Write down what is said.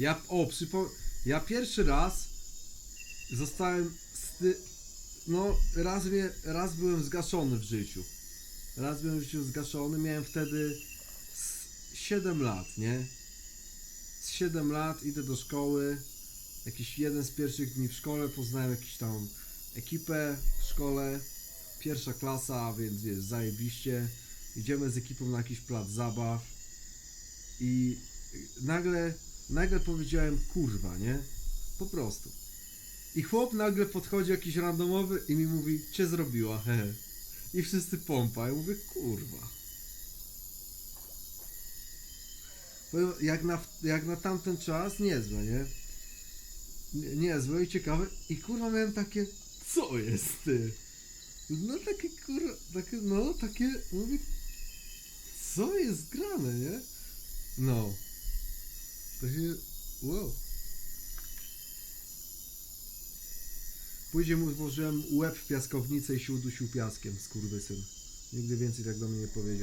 Ja, o, przypo... Ja pierwszy raz zostałem sty... No, raz, mnie, raz byłem zgaszony w życiu. Raz byłem w życiu zgaszony, miałem wtedy z 7 lat, nie? Z 7 lat idę do szkoły. Jakiś jeden z pierwszych dni w szkole poznałem jakąś tam ekipę w szkole. Pierwsza klasa, więc wiesz, zajebiście. Idziemy z ekipą na jakiś plac zabaw. I nagle, nagle powiedziałem kurwa, nie? Po prostu. I chłop nagle podchodzi jakiś randomowy i mi mówi, cię zrobiła, hehe. I wszyscy pompa. Ja mówię, kurwa. Jak na, jak na tamten czas, niezłe, nie? Nie- Niezłe i ciekawe. I kurwa miałem takie, co jest ty? No takie kurwa, takie, no takie, mówię, co jest grane, nie? No. Takie, wow. Później mu włożyłem łeb w piaskownicę i się udusił piaskiem, skurwysyn. Nigdy więcej tak do mnie nie powiedział.